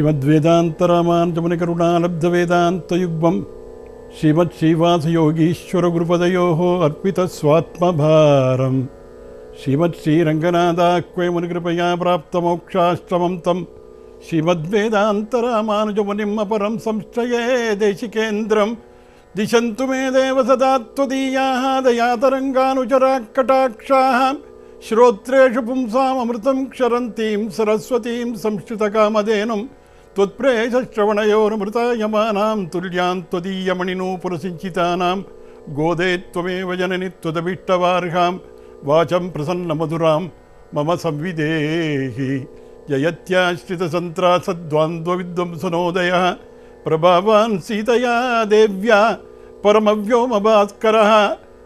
श्रीमद्वेदान्तरामानुजमुनिकरुणालब्धवेदान्तयुग्मं श्रीमच्छ्रीवासयोगीश्वरगुरुपदयोः अर्पितस्वात्मभारम् श्रीमच्छ्रीरङ्गनाथाक्वयमुनिकृपया प्राप्तमोक्षाश्रमं तं श्रीमद्वेदान्तरामानुजमुनिम् अपरं संश्रये देशिकेन्द्रं दिशन्तु मे देव सदा कटाक्षाः श्रोत्रेषु पुंसामृतं क्षरन्तीं सरस्वतीं త్వత్ప్రేయశ్రవణయోరమృతాయమానాం తుల్యాం త్వదీయమణినూ పురసించితానాం గోదే త్వమేవ జనని త్వదభిష్టవార్హాం వాచం ప్రసన్నమధురాం మమ సంవిదేహి జయత్యాశ్రితసంత్రాసద్వాంద్వవిద్వంసనోదయ ప్రభావాన్ సీతయా దేవ్యా పరమవ్యోమ భాస్కర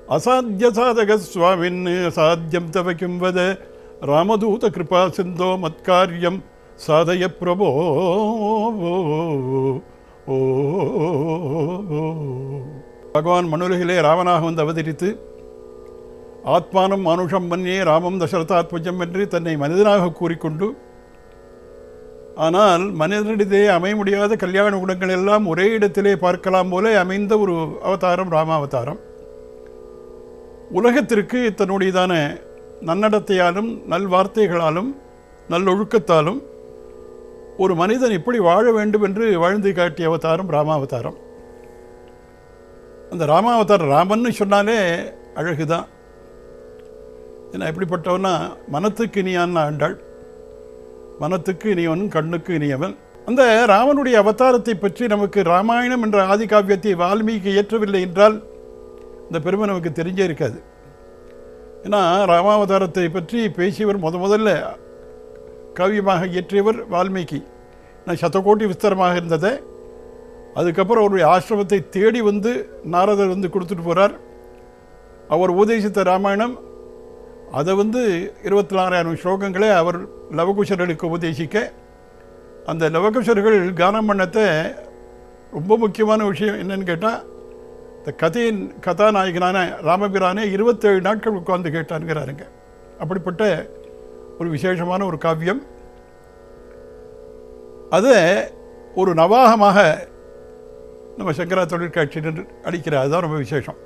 అసాధ్య సాధక స్వామిన్ అసాధ్యం తవ కిం వద రామదూత కృపా సింధో మత్కార్యం சாதய பிரபோ ஓ பகவான் மனுரகிலே ராவனாக வந்து அவதரித்து ஆத்மானம் மனுஷம் மன்னியே ராமம் தசரதாத்மஜம் என்று தன்னை மனிதனாக கூறிக்கொண்டு ஆனால் மனிதனிடத்தே அமைய முடியாத கல்யாண குணங்கள் எல்லாம் ஒரே இடத்திலே பார்க்கலாம் போல அமைந்த ஒரு அவதாரம் ராமாவதாரம். உலகத்திற்கு தன்னுடையதான நன்னடத்தையாலும் நல்வார்த்தைகளாலும் நல்லொழுக்கத்தாலும் ஒரு மனிதன் எப்படி வாழ வேண்டும் என்று வாழ்ந்து காட்டிய அவதாரம் ராமாவதாரம். அந்த ராமாவதாரம் ராமன்னு சொன்னாலே அழகுதான். ஏன்னா எப்படிப்பட்டவனா மனத்துக்கு இனியான் ஆண்டாள். மனத்துக்கு இனியவன் கண்ணுக்கு இனியவன். அந்த ராமனுடைய அவதாரத்தை பற்றி நமக்கு ராமாயணம் என்ற ஆதி காவியத்தை வால்மீகி இயற்றவில்லை என்றால் இந்த பெருமை நமக்கு தெரிஞ்சே இருக்காது. ஏன்னா ராமாவதாரத்தை பற்றி பேசியவர் முத முதல்ல காவியமாக இயற்றியவர் வால்மீகி. நான் சதகோட்டி விஸ்தாரமாக இருந்தது. அதுக்கப்புறம் அவருடைய ஆசிரமத்தை தேடி வந்து நாரதர் வந்து கொடுத்துட்டு போகிறார் அவர் உபதேசித்த ராமாயணம் அதை வந்து இருபத்தி நாலாயிரம் ஸ்லோகங்களை அவர் லவகுஷர்களுக்கு உபதேசிக்க. அந்த லவகுஷர்கள் கானம் பண்ணத்தை ரொம்ப முக்கியமான விஷயம் என்னன்னு கேட்டால் இந்த கதையின் கதாநாயகனான ராமபிரானே இருபத்தேழு நாட்கள் உட்கார்ந்து கேட்டான்கிறாருங்க அப்படிப்பட்ட ஒரு விசேஷமான ஒரு காவியம். அது ஒரு நவாகமாக நம்ம சங்கரா தொழிற்காட்சியினர் அடிக்கிறார் அதுதான் ரொம்ப விசேஷம்.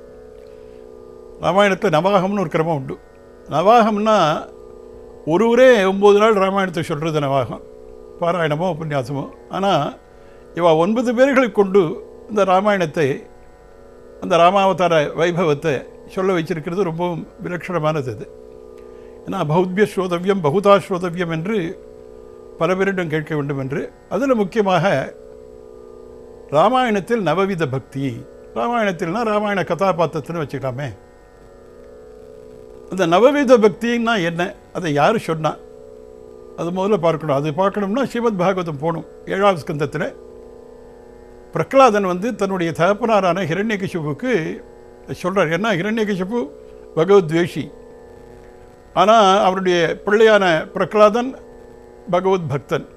ராமாயணத்தில் நவாகம்னு ஒரு கிரமம் உண்டு. நவாகம்னா ஒருவரே ஒம்பது நாள் ராமாயணத்தை சொல்கிறது நவாகம். பாராயணமோ உபன்யாசமோ. ஆனால் இவா ஒன்பது பேர்களை கொண்டு இந்த ராமாயணத்தை அந்த ராமாவதார வைபவத்தை சொல்ல வச்சிருக்கிறது ரொம்பவும் விலட்சணமானது அது. ஏன்னா பௌத்திய ஸ்ரோதவியம் பகுதா ஸ்ரோதவியம் என்று பல பேரிடம் கேட்க வேண்டும் என்று அதில் முக்கியமாக ராமாயணத்தில் நவவித பக்தி. ராமாயணத்தில்னா ராமாயண கதாபாத்திரத்தின்னு வச்சுக்கலாமே. அந்த நவவித பக்தின்னா என்ன? அதை யார் சொன்னா? அது முதல்ல பார்க்கணும். அது பார்க்கணும்னா ஸ்ரீமத் பாகவதம் போகணும். ஏழாவது ஸ்கந்தத்தில். பிரகலாதன் வந்து தன்னுடைய தகப்பனாரான ஹிரண்யகிஷபுக்கு சொல்கிறார் என்ன ஹிரண்யகிஷபு பகவத்வேஷி ஆனால் அவருடைய பிள்ளையான பிரகலாதன் பகவத் பக்தன்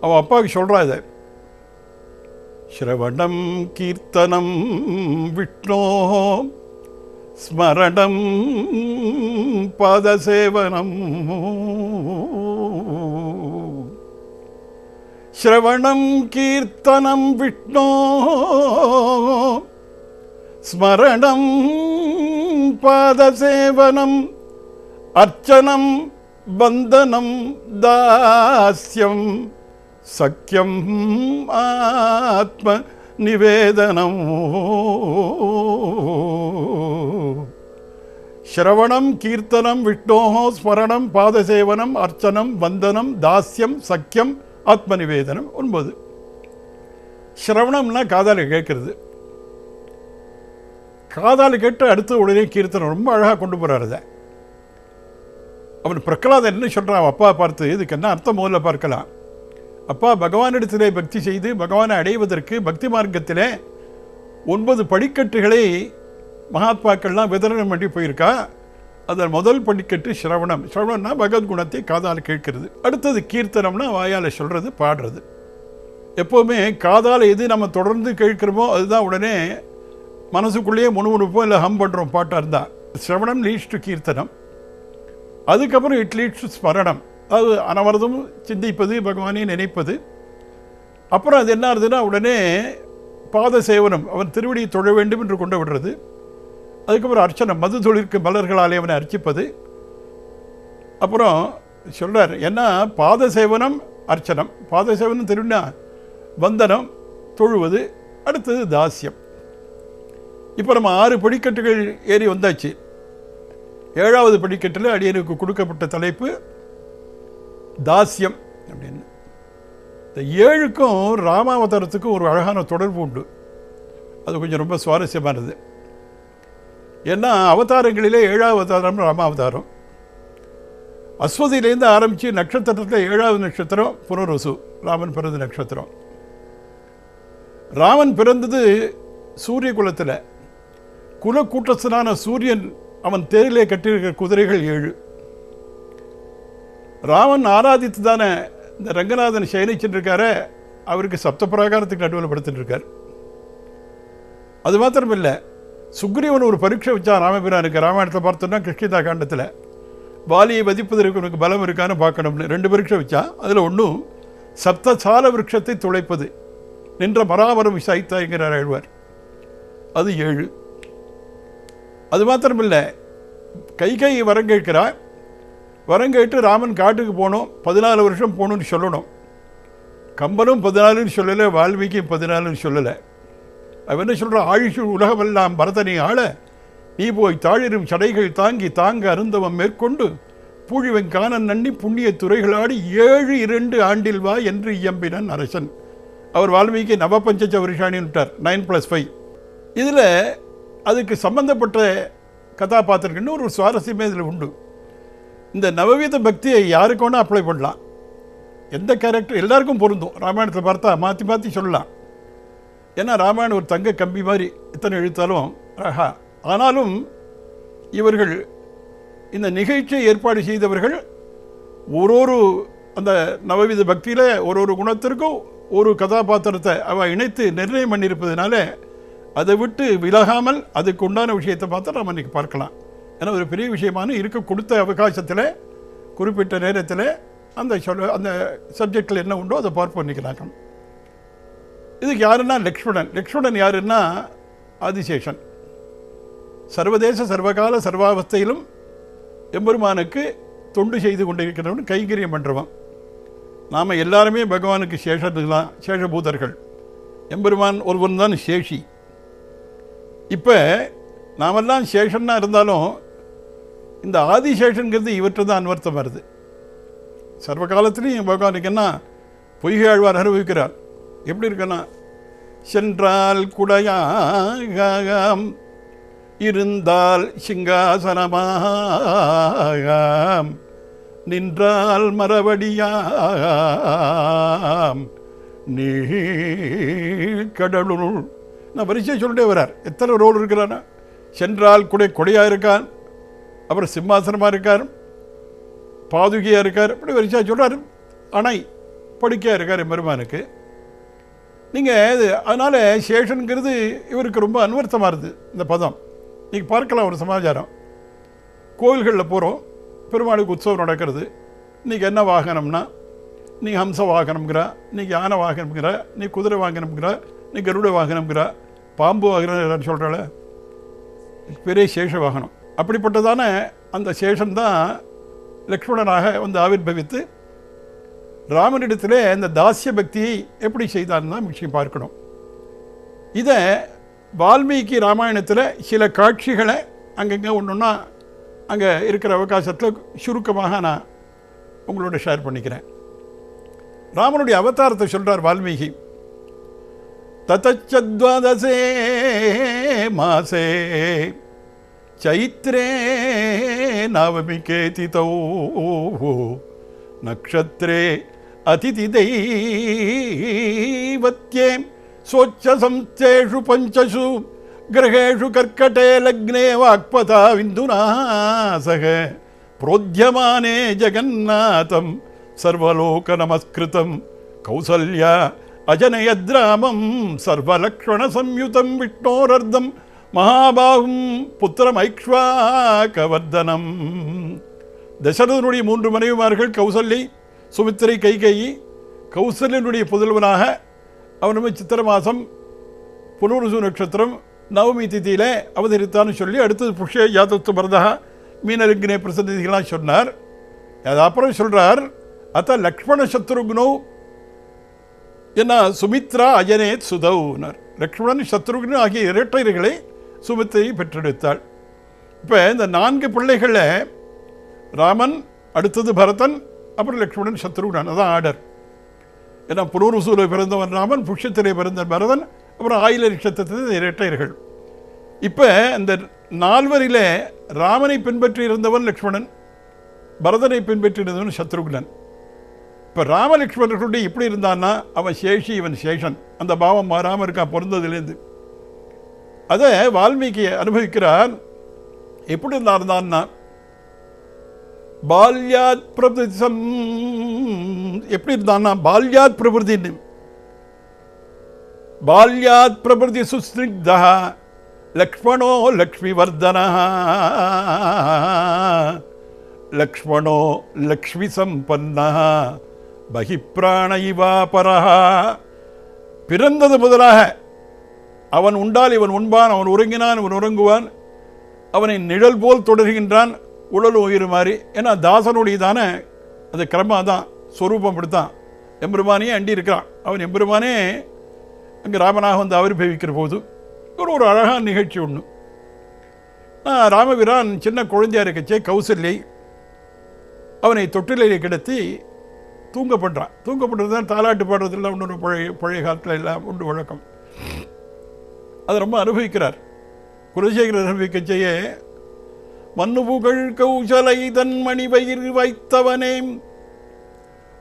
அவன் அப்பாவுக்கு சொல்கிறா இதை. ஸ்ரவணம் கீர்த்தனம் விஷ்ணோ ஸ்மரணம் பாதசேவனம். ஸ்ரவணம் கீர்த்தனம் விஷ்ணோ ஸ்மரணம் பாதசேவனம் அர்ச்சனம் பந்தனம் தாஸ்யம் சக்கியம் ஆத்ம நிவேதனம். சிரவணம் கீர்த்தனம் விஷ்ணோ ஸ்மரணம் பாதசேவனம் அர்ச்சனம் வந்தனம் தாஸ்யம் சக்கியம் ஆத்ம நிவேதனம் ஒன்பது. ஸ்ரவணம்னா காதால் கேட்கறது. காதால் கேட்டு அடுத்த உடனே கீர்த்தனம் ரொம்ப அழகாக கொண்டு போகிறாரு அவன் பிரகலாதன் என்ன சொல்கிறான் அப்பா பார்த்து இதுக்கு என்ன அர்த்தம்? முதல்ல பார்க்கலாம். அப்பா பகவானிடத்திலே பக்தி செய்து பகவானை அடைவதற்கு பக்தி மார்க்கத்திலே ஒன்பது படிக்கட்டுகளை மகாத்மாக்கள்லாம் விதரணம் பண்ணி போயிருக்கா? அதில் முதல் படிக்கட்டு சிரவணம். சிரவணம்னா பகவத்குணத்தை காதால் கேட்கிறது. அடுத்தது கீர்த்தனம்னா வாயால் சொல்கிறது பாடுறது. எப்போவுமே காதால் எது நம்ம தொடர்ந்து கேட்குறோமோ அதுதான் உடனே மனசுக்குள்ளேயே முணுமுணுப்போம் இல்லை ஹம் பண்ணுறோம் பாட்டாக இருந்தால் சிரவணம் லீட்ஸ் டு கீர்த்தனம். அதுக்கப்புறம் இட் லீட்ஸ் டு ஸ்மரணம். அது அனவரதும் சிந்திப்பது பகவானை நினைப்பது. அப்புறம் அது என்ன ஆகுதுன்னா உடனே பாத சேவனம் அவன் திருவடியை தொழ வேண்டும் என்று கொண்டு விடுறது. அதுக்கப்புறம் அர்ச்சனை மது தொழிற்கு மலர்களாலே அவனை அர்ச்சிப்பது. அப்புறம் சொல்கிறார் ஏன்னா பாத சேவனம் அர்ச்சனம். பாத சேவனம் திருவினா வந்தனம் தொழுவது அடுத்தது தாஸ்யம். இப்போ நம்ம ஆறு படிக்கட்டுகள் ஏறி வந்தாச்சு. ஏழாவது படிக்கட்டில் அடியனுக்கு கொடுக்கப்பட்ட தலைப்பு தாஸ்யம் அப்படின்னு. இந்த ஏழுக்கும் ராமாவதாரத்துக்கும் ஒரு அழகான தொடர்பு உண்டு. அது கொஞ்சம் ரொம்ப சுவாரஸ்யமானது. ஏன்னா அவதாரங்களிலே ஏழாவது அவதாரம் ராமாவதாரம். அஸ்வதியிலேருந்து ஆரம்பித்து நட்சத்திரத்தில் ஏழாவது நட்சத்திரம் புனரசு ராமன் பிறந்த நட்சத்திரம். ராமன் பிறந்தது சூரிய குலத்தில். குல சூரியன் அவன் தேரிலே கட்டியிருக்கிற குதிரைகள் ஏழு. ராமன் ஆராதித்து தானே இந்த ரங்கநாதன் சயனிச்சுட்டு அவருக்கு சப்த பிராகாரத்துக்கு நடுவில் படுத்துட்டு இருக்கார் அது மாத்திரம் இல்லை சுக்ரீவன் ஒரு பரீட்சை வச்சான் ராமபிரானுக்கு. ராமாயணத்தை பார்த்தோம்னா கிருஷ்ணிதா காண்டத்தில். பாலியை வதிப்பதற்கு உனக்கு பலம் இருக்கான்னு பார்க்கணும்னு ரெண்டு பரீட்சை வச்சான் அதில் ஒன்றும் சப்த சால விரட்சத்தை துளைப்பது. நின்ற பராமரம் விசாய்த்தாய்கிறார் ஆழ்வார் அது ஏழு. அது மாத்திரமில்லை. கை கை வரம் கேட்கிறார். வரம் கேட்டு ராமன் காட்டுக்கு போகணும் பதினாலு வருஷம் போகணும்னு சொல்லணும். கம்பனும் பதினாலுன்னு சொல்லலை வால்மீகியும் பதினாலுன்னு சொல்லலை. அவன் என்ன சொல்கிறான் ஆயுஷு உலகமெல்லாம் பரதனை ஆள நீ போய் தாழிரும் சடைகள் தாங்கி தாங்க அருந்தவம் மேற்கொண்டு பூழிவன் காணன் நன்னி புண்ணிய துறைகளாடி ஏழு இரண்டு ஆண்டில் வா என்று இயம்பினன் அரசன். அவர் வால்மீகி நவபஞ்ச வருஷாணின்னு விட்டார் நைன் ப்ளஸ் ஃபைவ். இதில் அதுக்கு சம்பந்தப்பட்ட கதாபாத்திரங்கள்னு ஒரு சுவாரஸ்யமே இதில் உண்டு. இந்த நவவீத பக்தியை யாருக்கு வேணால் அப்ளை பண்ணலாம். எந்த கேரக்டர் எல்லாருக்கும் பொருந்தும். ராமாயணத்தை பார்த்தா மாற்றி மாற்றி சொல்லலாம். ஏன்னா ராமாயணம் ஒரு தங்க கம்பி மாதிரி இத்தனை எழுத்தாலும் ஆஹா. ஆனாலும் இவர்கள் இந்த நிகழ்ச்சியை ஏற்பாடு செய்தவர்கள் ஒரு ஒரு அந்த நவவித பக்தியில் ஒரு ஒரு குணத்திற்கும் ஒரு கதாபாத்திரத்தை அவ இணைத்து நிர்ணயம் பண்ணியிருப்பதனால அதை விட்டு விலகாமல் அதுக்கு உண்டான விஷயத்தை பார்த்தா நம்ம இன்றைக்கி பார்க்கலாம். ஏன்னா ஒரு பெரிய விஷயமான இருக்க கொடுத்த அவகாசத்தில் குறிப்பிட்ட நேரத்தில் அந்த சொல் அந்த சப்ஜெக்டில் என்ன உண்டோ அதை பார்ப்போம் இன்னைக்கு நாங்கள் இதுக்கு யாருன்னா லக்ஷ்மணன். லக்ஷ்மணன் யாருன்னா? ஆதிசேஷன். சர்வதேச சர்வகால சர்வாவஸ்தையிலும் எம்பெருமானுக்கு தொண்டு செய்து கொண்டிருக்கிறவன் கைங்கரியம் பண்ணுறவன் நாம் எல்லாருமே பகவானுக்கு சேஷர்கள் தான் சேஷபூதர்கள். எம்பெருமான் ஒருவன் தான் சேஷி. இப்போ நாமெல்லாம் சேஷன்னா இருந்தாலும் இந்த ஆதிசேஷன்கிறது இவற்றை தான் அன்வர்த்தம் வருது. சர்வ காலத்துலேயும் பகவானுக்கு என்ன பொய்கை ஆழ்வார் அனுபவிக்கிறார். எப்படி இருக்குன்னா சென்றால் குடையாகாம் இருந்தால் சிங்காசனமாகாம் நின்றால் மரபடியாம் நீ கடலுள் நான் வரிசையை சொல்லிட்டே வரார். எத்தனை ரோல் இருக்கிறானா சென்றால் குடை கொடையாக இருக்கான். அப்புறம் சிம்மாசனமாக இருக்கார் பாதுகையாக இருக்கார். இப்படி வரிசையாக சொல்கிறார் அணை படுக்கையாக இருக்கார் பெருமானுக்கு. நீங்கள் இது அதனால் சேஷனுங்கிறது இவருக்கு ரொம்ப அன்வர்த்தமாக இருக்குது இந்த பதம். நீங்கள் பார்க்கலாம் ஒரு சமாச்சாரம். கோவில்களில் போகிறோம் பெருமாளுக்கு உற்சவம் நடக்கிறது. இன்றைக்கி என்ன வாகனம்னா நீ ஹம்ச வாகனம்ங்கிறா நீ யானை வாகனம்ங்கிற நீ குதிரை வாகனம்ங்கிற நீ கருட வாகனம்ங்கிற பாம்பு வாகனம் சொல்கிறாள் பெரிய சேஷ வாகனம். அப்படிப்பட்டதான அந்த சேஷந்தான் லக்ஷ்மணனாக வந்து ஆவிர்பவித்து ராமனிடத்திலே அந்த தாசிய பக்தியை எப்படி செய்தான்னு தான் விஷயம் பார்க்கணும். இதை வால்மீகி ராமாயணத்தில் சில காட்சிகளை அங்கங்கே ஒன்று ஒன்றா அங்கே இருக்கிற அவகாசத்தில் சுருக்கமாக நான் உங்களோட ஷேர் பண்ணிக்கிறேன். ராமனுடைய அவதாரத்தை சொல்கிறார் வால்மீகி. ततश्च द्वादशे मासे चैत्रे नवमिकेतितौ नक्षत्रे अतिथिदैवत्ये स्वच्छसंस्थेषु पंचसु ग्रहेषु कर्कटे लग्ने वाक्पथा विन्दुना सह प्रोद्यमाने जगन्नाथं सर्वलोकनमस्कृतं कौसल्या அஜனயத்ராமம் சர்வலக்ஷண சம்யுதம் விஷ்ணோரர்தம் மகாபாகும் புத்திரமைக்ஷ்வா கவர்தனம் தசரதனுடைய மூன்று மனைவிமார்கள் கௌசல்யை சுமித்திரை கைகேயி கௌசல்யனுடைய புதல்வனாக அவனும் சித்திர மாதம் புனூர்சு நட்சத்திரம் நவமி திதியில் அவதரித்தான்னு சொல்லி அடுத்தது புஷ்ய யாதத்து பரதா மீனருங்கினே பிரசன்னதிகளாக சொன்னார். அது அப்புறம் சொல்கிறார் அத்த லக்ஷ்மண சத்ருக்னோ என்ன சுமித்ரா அஜனேத் சுதவுனர் லக்ஷ்மணன் சத்ருகன் ஆகிய இரட்டையர்களை சுமித்திரை பெற்றெடுத்தாள். இப்போ இந்த நான்கு பிள்ளைகளில் ராமன் அடுத்தது பரதன் அப்புறம் லக்ஷ்மணன் சத்ருகன் அதான் ஆர்டர். ஏன்னா புனூர்வசூரில் பிறந்தவன் ராமன் புஷ்யத்திலே பிறந்த பரதன் அப்புறம் ஆயில நட்சத்திரத்தில் இரட்டையர்கள் இப்போ இந்த நால்வரிலே ராமனை பின்பற்றி இருந்தவன் லக்ஷ்மணன் பரதனை பின்பற்றி இருந்தவன் சத்ருகுணன் இப்போ ராமலக்ஷ்மணர்களுடைய இப்படி இருந்தான்னா அவன் சேஷி இவன் சேஷன். அந்த பாவம் மாறாமல் இருக்கான் பிறந்ததுலேருந்து அதை வால்மீகி அனுபவிக்கிறார். எப்படி இருந்தார்னா இருந்தான்னா பால்யாத் பிரபுதிசம் எப்படி இருந்தான்னா பால்யாத் பிரபுதின்னு பால்யாத் பிரபுதி சுஸ்னிக்தா லக்ஷ்மணோ லக்ஷ்மி வர்தனா லக்ஷ்மணோ லக்ஷ்மி சம்பன்னா. பகிப்பிராண இவாபரா பிறந்தது முதலாக அவன் உண்டால் இவன் உண்பான் அவன் உறங்கினான் இவன் உறங்குவான். அவனை நிழல் போல் தொடர்கின்றான் உடல் உயிர் மாதிரி ஏன்னா தாசனுடைய தானே அது கிரமா தான் ஸ்வரூபம் அப்படித்தான். எம்பெருமானே அண்டி இருக்கிறான். அவன் எம்பெருமானே அங்கே ராமனாக வந்து ஆவிர்பவிக்கிற போது ஒரு ஒரு அழகான நிகழ்ச்சி ஒன்று ராமபிரான் சின்ன குழந்தையாக இருக்கச்சே கௌசல்யை அவனை தொட்டிலே கிடத்தி தூங்க பண்ணுறான் தூங்க பண்ணுறது தான் தாலாட்டு பாடுறதுல ஒன்று பழைய பழைய காலத்தில் எல்லாம் உண்டு வழக்கம். அதை ரொம்ப அனுபவிக்கிறார். குலசேகரர் அனுபவிக்க செய்ய புகழ் கௌசலை தன்மணி பயிர் வைத்தவனே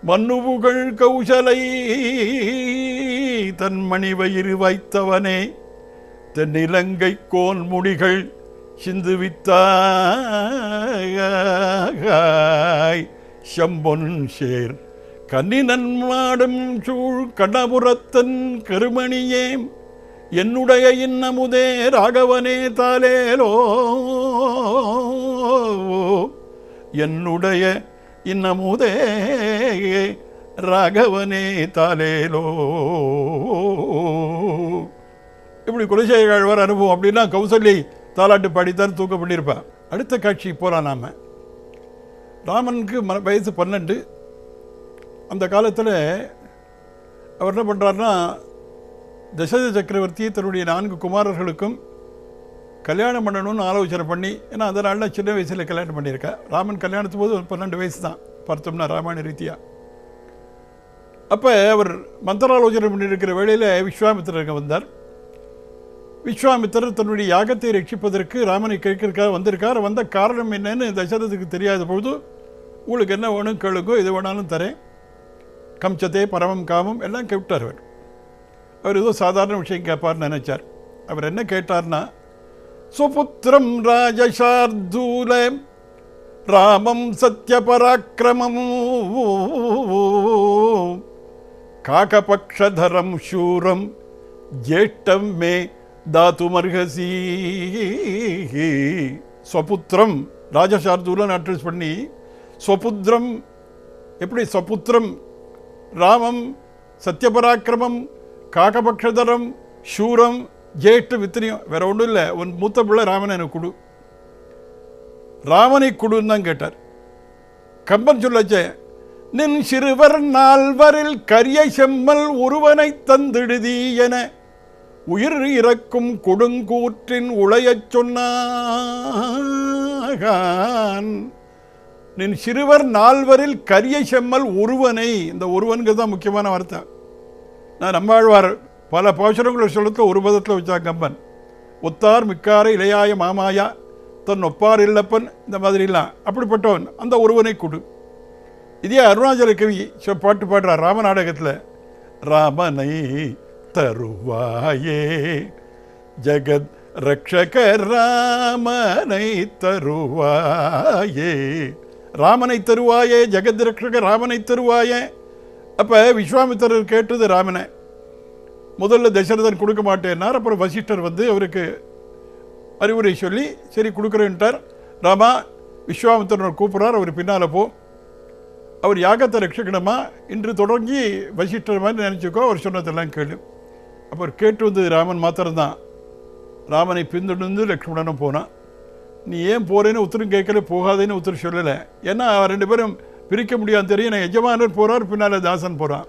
மன்னுபுகள் கௌசலை தன்மணி வயிறு வைத்தவனே தென்னிலங்கை கோன் முடிகள் சிந்துவித்தாய் செம்பொன் சேர் கன்னினன்மாடும் சூழ் கடபுரத்தன் கருமணியே என்னுடைய இன்னமுதே ராகவனே தாலேலோ என்னுடைய இன்னமுதே ராகவனே தாலேலோ இப்படி குலசேகர் அனுபவம் அப்படின்னா கௌசல்யை தாலாட்டு பாடித்தான் தூக்கம் பண்ணியிருப்பான் அடுத்த காட்சி போகலாம் நாம. ராமனுக்கு ம வயசு பன்னெண்டு. அந்த காலத்தில் அவர் என்ன பண்ணுறாருன்னா தசரத சக்கரவர்த்தி தன்னுடைய நான்கு குமாரர்களுக்கும் கல்யாணம் பண்ணணும்னு ஆலோசனை பண்ணி ஏன்னா அந்த நாளில் சின்ன வயசில் கல்யாணம் பண்ணியிருக்கா. ராமன் கல்யாணத்து போது ஒரு பன்னெண்டு வயசு தான் பார்த்தோம்னா ராமாயண ரீதியாக அப்போ அவர் மந்திராலோசனை பண்ணியிருக்கிற வேளையில் விஸ்வாமித்திரருக்கு வந்தார். விஸ்வாமித்திரர் தன்னுடைய யாகத்தை ரட்சிப்பதற்கு ராமனை கேட்கிறக்காக வந்திருக்கார் வந்த காரணம் என்னன்னு தசரதுக்கு தெரியாத பொழுது உங்களுக்கு என்ன வேணும் கேளுங்கோ எது வேணாலும் தரேன். கம்சத்தே பரமம் காமம் எல்லாம் கேட்டார் அவர். அவர் ஏதோ சாதாரண விஷயம் கேட்பார்னு நினைச்சார். அவர் என்ன கேட்டார்னா சுபுத்திரம் ராஜசார்தூல ராமம் சத்திய சத்யபராக்கிரமம். காகபக்ஷதரம் சூரம் ஜேஷ்டம் மே தாத்துமர்ஹசி ஸ்வபுத்திரம் ராஜசார்தூலன் அட்ரஸ் பண்ணி ஸ்வபுத்திரம் எப்படி? ஸ்வபுத்திரம் ராமம் சத்தியபராக்கிரமம் காகபக்ஷதரம் சூரம் ஜேஷ்ட வித்திரியம் வேற ஒன்றும் இல்லை. உன் மூத்த பிள்ளை ராமனை எனக்கு கொடு. ராமனை கொடுன்னு தான் கேட்டார். கம்பன் சொல்லச்சே நின் சிறுவர் நால்வரில் கரிய செம்மல் ஒருவனை தந்திடுதி என உயிர் இறக்கும் கொடுங்கூற்றின் உளையச் சொன்னான். நின் சிறுவர் நால்வரில் கரிய செம்மல் ஒருவனை. இந்த ஒருவனுக்கு தான் முக்கியமான வார்த்தை. நான் நம்மாழ்வார் பல பாசுரங்களை சொல்லத்தில் ஒரு பதத்தில் வச்சா கம்பன். ஒத்தார் மிக்கார இளையாய மாமாயா தன் ஒப்பார் இல்லப்பன் இந்த மாதிரிலாம். அப்படிப்பட்டவன். அந்த ஒருவனை கொடு. இதே அருணாச்சல கவி சொ- பாட்டு பாடுறார் ராம நாடகத்தில் ராமனை தருவாயே ஜெகத் ரக்ஷக ராமனை தருவாயே ராமனை தருவாயே ஜெகத் ராமனை தருவாயே. அப்போ விஸ்வாமித்திரர் கேட்டது ராமனை முதல்ல தசரதன் கொடுக்க மாட்டேன்னார் அப்புறம் வசிஷ்டர் வந்து அவருக்கு அறிவுரை சொல்லி சரி கொடுக்குறேன்ட்டார். ராமா விஸ்வாமித்திரனை கூப்பிட்றார் அவர் பின்னால் போ. அவர் யாகத்தை ரட்சிக்கணுமா இன்று தொடங்கி வசிஷ்டர் மாதிரி நினச்சிக்கோ அவர் சொன்னதெல்லாம் கேளு. அப்போ கேட்டு வந்தது ராமன் மாத்திரம்தான். ராமனை பின்தொடர்ந்து லக்ஷ்மணனும் போனான். நீ ஏன் போறேன்னு உத்தரம் கேட்கல போகாதேன்னு உத்தரம் சொல்லலை. ஏன்னா அவர் ரெண்டு பேரும் பிரிக்க முடியாது தெரியும். நான் எஜமானர் போகிறார் பின்னால் தாசன் போகிறான்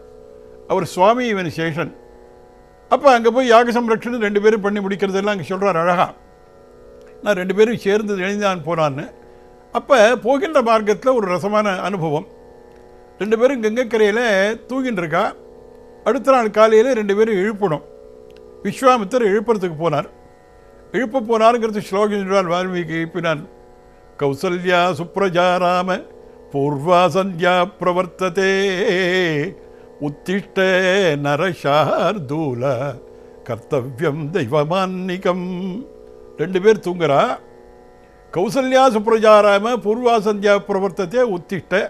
அவர் சுவாமி இவன் சேஷன். அப்போ அங்கே போய் யாக சம்ரட்சணம் ரெண்டு பேரும் பண்ணி முடிக்கிறதெல்லாம் அங்கே சொல்கிறார் அழகா. நான் ரெண்டு பேரும் சேர்ந்து இணைந்தான் போனான்னு அப்போ போகின்ற மார்க்கத்தில் ஒரு ரசமான அனுபவம். ரெண்டு பேரும் கங்கைக்கரையில் தூங்கின்னு இருக்கா அடுத்த நாள் காலையில் ரெண்டு பேரும் எழுப்பணும். விஸ்வாமித்தர் எழுப்புறதுக்கு போனார். எழுப்ப போனாருங்கிறது ஸ்லோகம் சொல்றார் வால்மீகி எழுப்பினார் கௌசல்யா சுப்ரஜாராம பூர்வா சந்தியா பிரவர்த்ததே உத்திஷ்ட நரஷார்தூல கர்த்தவியம் தெய்வமான்னிகம். ரெண்டு பேர் தூங்குறா. கௌசல்யா சுப்ரஜாராம பூர்வா சந்தியா பிரவர்த்ததே உத்திஷ்ட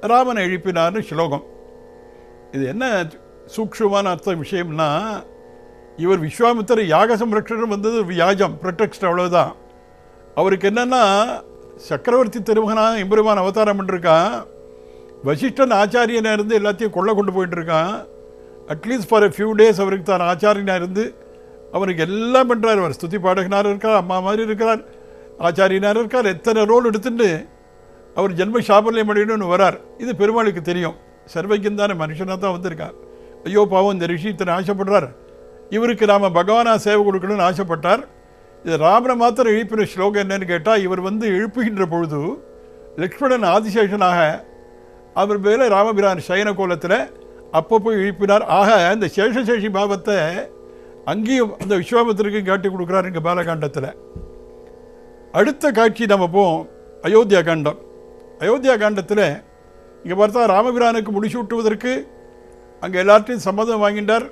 ராமனை எழுப்பினார்னு ஸ்லோகம். இது என்ன சூக்ஷமான அர்த்த விஷயம்னா இவர் விஸ்வாமித்தர் யாக சம்ரக்ஷணம் வந்தது வியாஜம் ப்ரொடெக்ஸ்ட் அவ்வளோதான் அவருக்கு என்னென்னா சக்கரவர்த்தி திருமகனாக எம்பெருமான் அவதாரம் பண்ணிருக்கான். வசிஷ்டன் ஆச்சாரியனாக இருந்து எல்லாத்தையும் கொள்ள கொண்டு போயிட்டு இருக்கான் at least for a few days அவருக்கு தான் ஆச்சாரியனாக இருந்து அவருக்கு எல்லாம் பண்ணுறார் அவர் ஸ்துதி பாடகனார் இருக்கார் அம்மா மாதிரி இருக்கிறார் ஆச்சாரியனார் இருக்கார். எத்தனை ரோல் எடுத்துட்டு அவர் ஜென்ம சாபல்யம் அடையணும்னு வரார். இது பெருமாளுக்கு தெரியும். சர்வஜன் தானே மனுஷனாக தான் வந்திருக்கார். ஐயோ பாவம் இந்த ரிஷி இத்தனை ஆசைப்படுறார். இவருக்கு நாம் பகவானா சேவை கொடுக்கணும்னு ஆசைப்பட்டார். இது ராமனை மாத்திரம் எழுப்பின ஸ்லோகம் என்னன்னு கேட்டால் இவர் வந்து எழுப்புகின்ற பொழுது லக்ஷ்மணன் ஆதிசேஷனாக அவர் மேலே ராமபிரான் சயன கோலத்தில் அப்போ போய் எழுப்பினார் ஆக இந்த சேஷசேஷி பாவத்தை அங்கேயும் அந்த விஸ்வாமத்திற்கும் காட்டி கொடுக்குறார் இங்கே பாலகாண்டத்தில். அடுத்த காட்சி நம்ம போவோம். அயோத்தியா காண்டம். அயோத்தியா காண்டத்தில் இங்கே பார்த்தா ராமபிரானுக்கு முடிச்சு விட்டுவதற்கு அங்கே எல்லார்ட்டையும் சம்மதம் வாங்கிட்டார்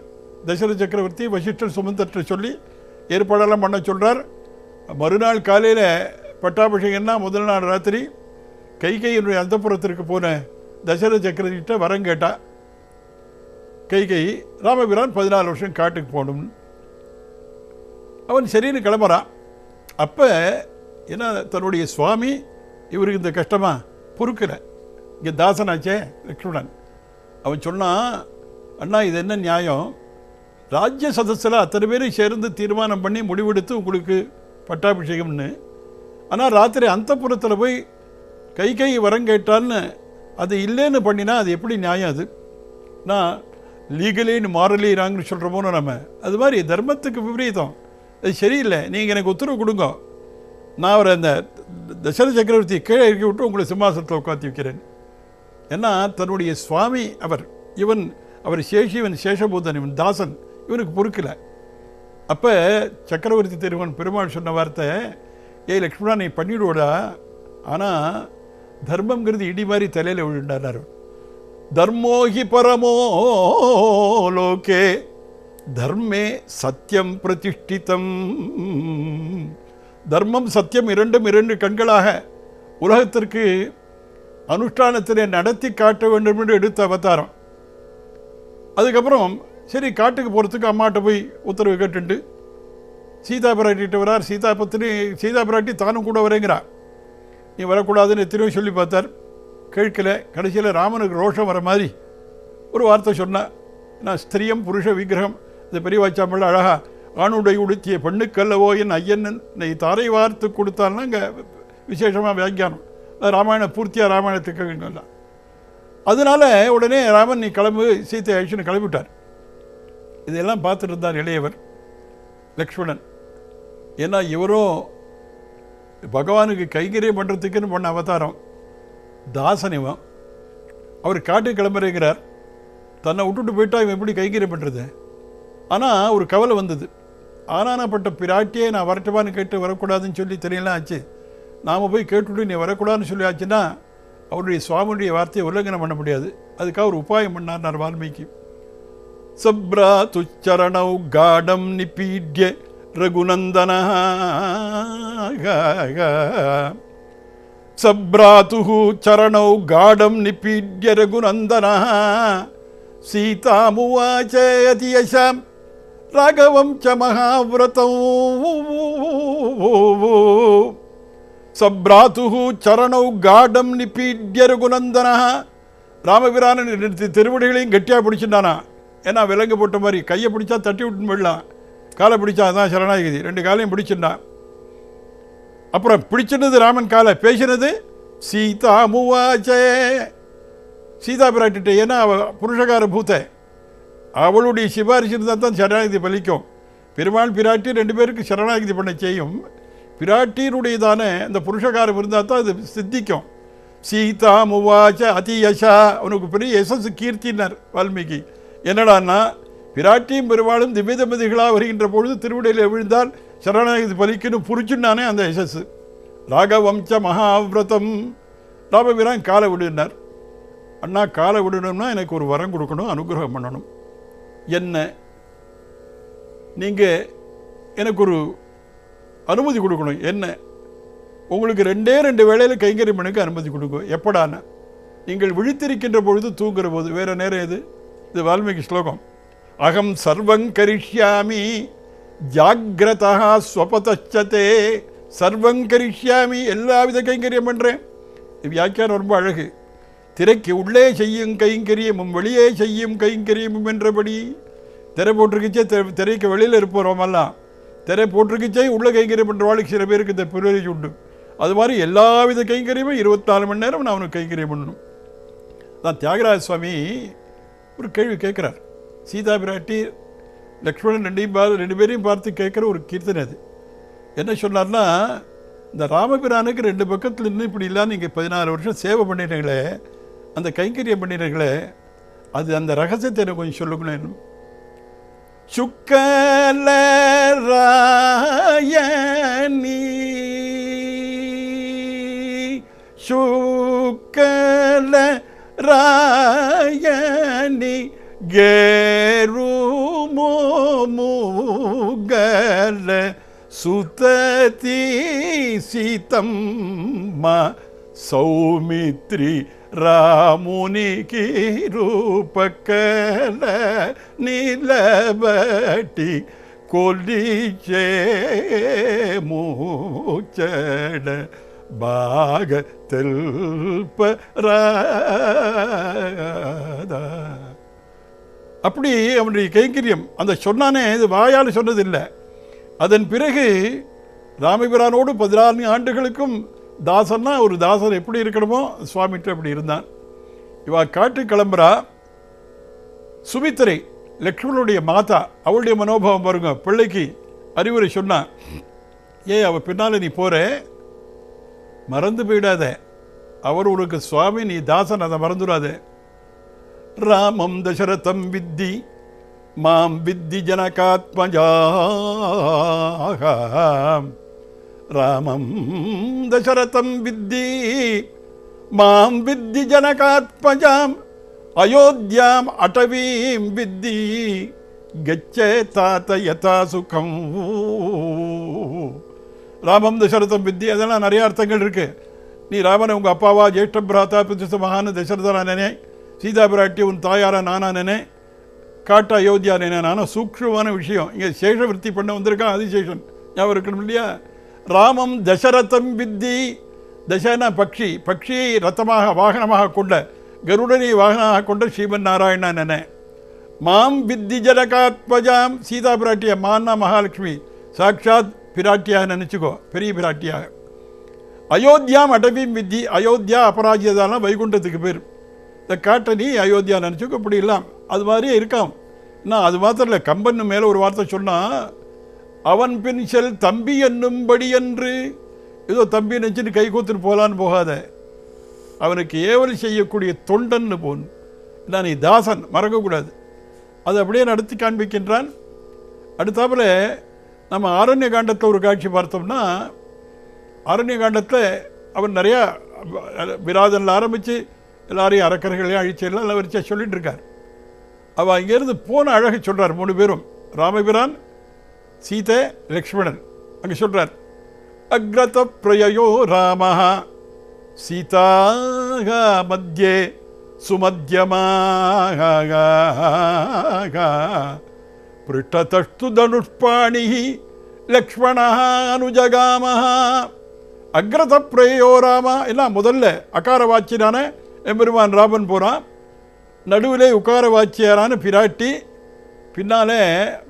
தசரத சக்கரவர்த்தி வசிஷ்டன் சுமந்தற்ற சொல்லி ஏற்பாடெல்லாம் பண்ண சொல்கிறார் மறுநாள் காலையில் பட்டாபிஷேகம்னா முதல் நாள் ராத்திரி கைகையினுடைய அந்தப்புறத்திற்கு போன தசரத சக்கரவர்த்திகிட்ட வரம் கேட்டா கைகை ராமபிரான் பதினாலு வருஷம் காட்டுக்கு போகணும்னு அவன் சரின்னு கிளம்புறான். அப்போ என்ன தன்னுடைய சுவாமி இவருக்கு இந்த கஷ்டமா? பொறுக்கலை. இங்கே தாசனாச்சே லக்ஷ்மணன். அவன் சொன்னான் அண்ணா இது என்ன நியாயம்? ராஜ்ய சதஸில் அத்தனை பேரும் சேர்ந்து தீர்மானம் பண்ணி முடிவெடுத்து உங்களுக்கு பட்டாபிஷேகம்னு. ஆனால் ராத்திரி அந்தப்புறத்தில் போய் கை கை வரம் கேட்டான்னு அது இல்லைன்னு பண்ணினா அது எப்படி நியாயம் அது? நான் லீகலின்னு மாரலி ராங்கன்னு சொல்கிறோமோன்னு நம்ம அது மாதிரி தர்மத்துக்கு விபரீதம். அது சரியில்லை. நீங்கள் எனக்கு உத்தரவு கொடுங்க. நான் அவரை அந்த தசர சக்கரவர்த்தி கீழே இறக்கி விட்டு உங்களை சிம்மாசனத்தில் உட்காந்து வைக்கிறேன். ஏன்னா தன்னுடைய சுவாமி அவர் இவன் அவர் சேஷி இவன் சேஷபூதன் இவன் தாசன். இவனுக்கு பொறுக்கல. அப்போ சக்கரவர்த்தி தெருவன் பெருமாள் சொன்ன வார்த்தை ஏ லக்ஷ்மணா நீ பண்ணிவிடுவடா ஆனால் தர்மங்கிறது இடி மாதிரி தலையில் விழுண்டார் தர்மோஹி பரமோ லோகே தர்மே சத்தியம் பிரதிஷ்டிதம். தர்மம் சத்தியம் இரண்டும் இரண்டு கண்களாக உலகத்திற்கு அனுஷ்டானத்திலே நடத்தி காட்ட வேண்டும் என்று எடுத்த அவதாரம். அதுக்கப்புறம் சரி காட்டுக்கு போகிறதுக்கு அம்மாட்ட போய் உத்தரவு கேட்டுண்டு. சீதா பிராட்டிகிட்ட வரார். சீதா பத்தினி சீதா பிராட்டி தானும் கூட வரேங்கிறா நீ வரக்கூடாதுன்னு எத்தனையோ சொல்லி பார்த்தார். கேட்கல. கடைசியில் ராமனுக்கு ரோஷம் வர மாதிரி ஒரு வார்த்தை சொன்னேன் நான் ஸ்திரியம் புருஷ விக்கிரகம் இந்த பெரியவாச்சாமல் அழகா ஆணுடை உடுத்திய பெண்ணுக்கல்லவோ என் ஐயன் நீ தாரை வார்த்து கொடுத்தான்னா இங்கே விசேஷமாக வியாக்கியானம். அது ராமாயண பூர்த்தியாக ராமாயணத்துக்கு எல்லாம் அதனால உடனே ராமன் நீ கிளம்பு. சீத்தை அழிச்சுன்னு கிளம்பிவிட்டார் இதெல்லாம் பார்த்துட்டு இருந்தார் இளையவர் லக்ஷ்மணன். ஏன்னா இவரும் பகவானுக்கு கைகரியம் பண்ணுறதுக்குன்னு பண்ண அவதாரம். தாசனிவம் அவர் காட்டு கிளம்புறேங்கிறார். தன்னை விட்டுட்டு போயிட்டா இவன் எப்படி கைகரியம் பண்ணுறது ஆனால் ஒரு கவலை வந்தது. ஆனானப்பட்ட பிராட்டியே நான் வரட்டுமான்னு கேட்டு வரக்கூடாதுன்னு சொல்லி தெரியலாம் ஆச்சு. நாம் போய் கேட்டுவிட்டு நீ வரக்கூடாதுன்னு சொல்லி ஆச்சுன்னா அவருடைய சுவாமியுடைய வார்த்தையை உல்லங்கனம் பண்ண முடியாது. அதுக்காக ஒரு உபாயம் பண்ணார் வால்மீகி. சப்ரா துச்சரணௌ காடம் நிபீட்ய ரகுநந்தன சப்ராத்து சரணௌ காடம் நிபீட்ய ரகுநந்தன சீதாமுவாச்ச அதியசாம் ராகவம் ச மகாவிரதம் சப்ராத்து சரணௌ காடம் நிபீட்ய ரகுநந்தனா ராமபிரான திருவடிகளையும் கெட்டியாக பிடிச்சிட்டானா ஏன்னா விலங்கு போட்ட மாதிரி கையை பிடிச்சா தட்டி விட்டுன்னு போயிடலாம். காலை பிடிச்சா அதான் சரணாகிதி. ரெண்டு காலையும் பிடிச்சிருந்தான் அப்புறம் பிடிச்சிருந்தது ராமன் காலை. பேசினது சீதா மூவாச்சே. சீதா பிராட்டிட்ட ஏன்னா அவள் புருஷகார பூத்தை. அவளுடைய சிபாரிசு இருந்தால் தான் சரணாகிதி பலிக்கும். பெருமாள் பிராட்டி ரெண்டு பேருக்கு சரணாகிதி பண்ண செய்யும். பிராட்டியினுடையதான இந்த புருஷகாரம் இருந்தால் தான் அது சித்திக்கும். சீதா முவாச்ச அதியசா அவனுக்கு பெரிய யசஸ் கீர்த்தினர் வால்மீகி. என்னடான்னா பிராட்டியும் பெருமாளும் திவ்ய தம்பதிகளாக வருகின்ற பொழுது திருவிடையில் விழுந்தால் சரணாகதி பலிக்குன்னு புரிச்சுன்னானே அந்த யசஸ் ராகவம்ச மகாவிரதம். ராமபிரான் காலை விடுனார். அண்ணா காலை விடணும்னா எனக்கு ஒரு வரம் கொடுக்கணும் அனுகிரகம் பண்ணணும். என்ன? நீங்கள் எனக்கு ஒரு அனுமதி கொடுக்கணும். என்ன? உங்களுக்கு ரெண்டே ரெண்டு வேளையில் கைங்கரியம் அனுமதி கொடுக்கும் எப்படான நீங்கள் விழித்திருக்கின்ற பொழுது தூங்குற போது வேறு நேரம் எது? இது வால்மீகி ஸ்லோகம். அகம் சர்வம் கரிஷ்யாமி ஜாகிரதா ஸ்வபதச்சதே. சர்வம் கரிஷ்யாமி எல்லா வித கைங்கரியம் பண்ணுறேன் இது வியாக்கியானம் ரொம்ப அழகு. திரைக்கு உள்ளே செய்யும் கைங்கரியமும் வெளியே செய்யும் கைங்கரியமும் என்றபடி திரை போட்டிருக்குச்சே திரைக்கு வெளியில் இருப்போம் திரை போட்டிருக்கிச்சே உள்ள கைங்கரியம் பண்ணுறவாளுக்கு சில பேருக்கு இந்த பிரிவிலேஜ் உண்டு. அது மாதிரி எல்லாவித கைங்கரியமும் இருபத்தாலு மணி நேரம் நான் அவனுக்கு கைங்கரியம் பண்ணணும். தான் தியாகராஜ சுவாமி ஒரு கேள்வி கேட்குறார். சீதா பிராட்டி லக்ஷ்மணன் ரெண்டையும் பார்த்து ரெண்டு பேரையும் பார்த்து கேட்குற ஒரு கீர்த்தனை அது. என்ன சொன்னார்னா இந்த ராமபிரானுக்கு ரெண்டு பக்கத்தில் நின்று இப்படி இல்லாமல் நீங்கள் பதினாறு வருஷம் சேவை பண்ணிட்டீங்களே அந்த கைங்கரியம் பண்ணிட்டீங்களே அது அந்த ரகசியத்தை எனக்கு கொஞ்சம் சொல்லுங்களேன் சுக்கலராயணி சுக்கல ராயணி രായണി ഗേരുമോമുഗല സുതതി സീതമ്മ സൗമിത്രി రామునికి రూపకల నిలబటి కొలిచే మూచడ ഭാഗത്തിൽ அப்படி அவனுடைய கைங்கரியம் அந்த சொன்னானே இது வாயால் சொன்னதில்லை. அதன் பிறகு ராமபிரானோடு பதினாறு ஆண்டுகளுக்கும் தாசன்னா ஒரு தாசன் எப்படி இருக்கணுமோ சுவாமிட்டு அப்படி இருந்தான். இவா காட்டு கிளம்புறா. சுமித்திரை லக்ஷ்மணனுடைய மாதா அவளுடைய மனோபாவம் பாருங்க பிள்ளைக்கு அறிவுரை சொன்னான். ஏ அவள் பின்னால் நீ போகிற மறந்து போயிடாத. அவர் உனக்கு சுவாமி நீ தாசன் அதை மறந்துடாத. ராமம் தசரதம் வித்தி மாம் வித்தி ஜனகாத்மஜாக ராமம் தசரதம் வித்தி மாம் வித்தி ஜனகாத்மஜாம். அயோத்தியாம் அடவீம் வித்தி கச்சே தாத்த யதா சுகம். ராமம் தசரதம் வித்தி அதெல்லாம் நிறைய அர்த்தங்கள் இருக்கு. நீ ராமனை உங்கள் அப்பாவா ஜேஷ்ட பிராத்தா பிதிச மகான் தசரதனா நினை சீதா பிராட்டி உன் தாயாரா நானா நினை காட்டு அயோத்தியா நினை. நானும் சூக்ஷமான விஷயம். இங்கே சேஷ விருத்தி பண்ண வந்திருக்கான் அதிசேஷன் ஞாபகம் இருக்கணும் இல்லையா? ராமம் தசரதம் வித்தி தசனா பக்ஷி பக்ஷியை ரத்தமாக வாகனமாக கொண்ட கருடனை வாகனமாக கொண்ட ஸ்ரீமன் நாராயணா நினை. மாம் வித்தி ஜனகாத்மஜாம் சீதா பிராட்டிய மான்னா மகாலட்சுமி. சாட்சாத் பிராட்டியாக நினச்சிக்கோ. பெரிய பிராட்டியாக. அயோத்தியாம் அடவியும் வித்தி அயோத்தியா அபராஜிதான வைகுண்டத்துக்கு பேர். இந்த காட்டை நீ அயோத்தியா நினச்சிக்கோ இப்படி இல்லாம். அது மாதிரியே இருக்கான் என்ன அது மாத்திரம் இல்லை கம்பன் மேலே ஒரு வார்த்தை சொன்னால் அவன் பின் செல் தம்பி என்னும்படி என்று. ஏதோ தம்பி நினச்சிட்டு கை கூத்துட்டு போகலான்னு போகாத. அவனுக்கு ஏவல் செய்யக்கூடிய தொண்டன்னு போன். நான் நீ தாசன் மறக்கக்கூடாது. அதை அப்படியே நடத்தி காண்பிக்கின்றான். அடுத்தாப்புல நம்ம ஆரண்ய காண்டத்தில் ஒரு காட்சி பார்த்தோம்னா ஆரண்ய காண்டத்தில் அவன் நிறையா விராதனில் ஆரம்பித்து எல்லாரையும் அறக்கரைகளையும் அழிச்சு எல்லாம் வரிச்சா சொல்லிட்டு இருக்கார். அவள் அங்கேருந்து போன அழகை சொல்கிறார் மூணு பேரும். ராமபிரான் சீதை லக்ஷ்மணன். அங்கே சொல்கிறார் அக்ரத பிரயோ ராம சீதாக மத்தியே சுமத்தியமாக पृष्ठतस्तु धनुष्पाणिः लक्ष्मणः अनुजगामः அக்ரத பிரேயோ ராமா எல்லாம் முதல்ல அகார வாச்சியரான எம்பெருமான் ராமன் போகிறான் நடுவிலே உக்கார வாச்சியாரான பிராட்டி பின்னாலே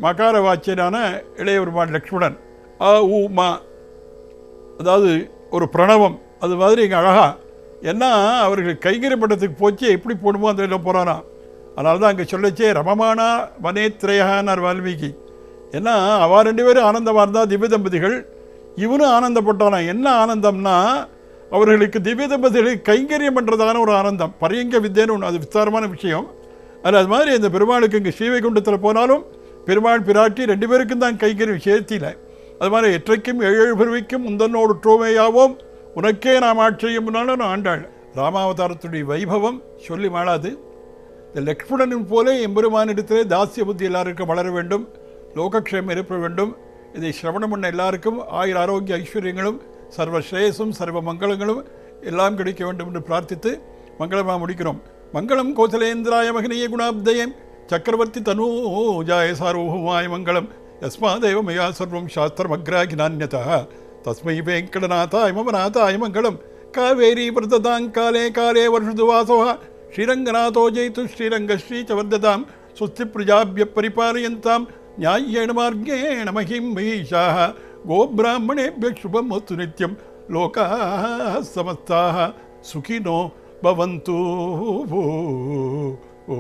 மகார வாச்சியரான இளையபெருமான் லக்ஷ்மணன் ஆ ஊ மா அதாவது ஒரு பிரணவம் அது மாதிரி இங்கே அழகா ஏன்னா அவர்கள் கைகறி பட்டத்துக்கு போச்சு எப்படி போடுமோ அந்த இதில் போகிறானா அதனால தான் அங்கே சொல்லச்சே ரமமானா வனேத்ரேயானார் வால்மீகி. ஏன்னா அவ ரெண்டு பேரும் ஆனந்தமாக இருந்தால் திவ்ய தம்பதிகள் இவனும் ஆனந்தப்பட்டானா? என்ன ஆனந்தம்னா அவர்களுக்கு திவ்ய தம்பதிகளுக்கு கைங்கரியம் பண்ணுறதான ஒரு ஆனந்தம். பரியங்க வித்தியன்னு ஒன்று அது விஸ்தாரமான விஷயம். அதில் அது மாதிரி இந்த பெருமாளுக்கு இங்கே ஸ்ரீவைகுண்டத்தில் போனாலும் பெருமாள் பிராட்டி ரெண்டு பேருக்கும் தான் கைங்கரியம் சேர்த்தியில் அது மாதிரி எற்றைக்கும் ஏழு பிறவிக்கும் முந்தனோடு ட்ரோமையாவோம் உனக்கே நாம் ஆட்சியும் நான் ஆண்டாள். ராமாவதாரத்துடைய வைபவம் சொல்லி மாளாது. இந்த லக்ஷ்மணனின் போல எம்பெருமானிடத்திலே தாசிய புத்தி எல்லாருக்கும் வளர வேண்டும் லோகக்ஷேமம் இருப்ப வேண்டும் இதை சிரவணம் பண்ண எல்லாருக்கும் ஆயுள் ஆரோக்கிய ஐஸ்வர்யங்களும் சர்வ ஸ்ரேயசும் சர்வ மங்களங்களும் எல்லாம் கிடைக்க வேண்டும் என்று பிரார்த்தித்து மங்களமாக முடிக்கிறோம் மங்களம் கோசலேந்திராய மகனிய குணாப்தயம் சக்கரவர்த்தி தனூஜாய சார்வபௌமாய மங்களம் யஸ்மாதேவ மயா சர்வம் சாஸ்திரமக்ராகி நானியதா தஸ்மை வேங்கடநாதாய மமநாதாய மங்களம் காவேரி பிரததாங்காலே காலே காலே வருஷது வாசவா ஸ்ரீரங்கநாதோ ஜெயித்து ஸ்ரீரங்கஸ்ரீ சவர்ததாம். சுஸ்தி பிரஜாபிய பரிபாலயந்தாம். ஞாயேன மார்க்கேண மகிம் மகிஷாக கோபிராமணேபிய சுபம் ஒத்து நித்தியம் லோகா சமஸ்தாக சுகினோ பவந்து. ஓ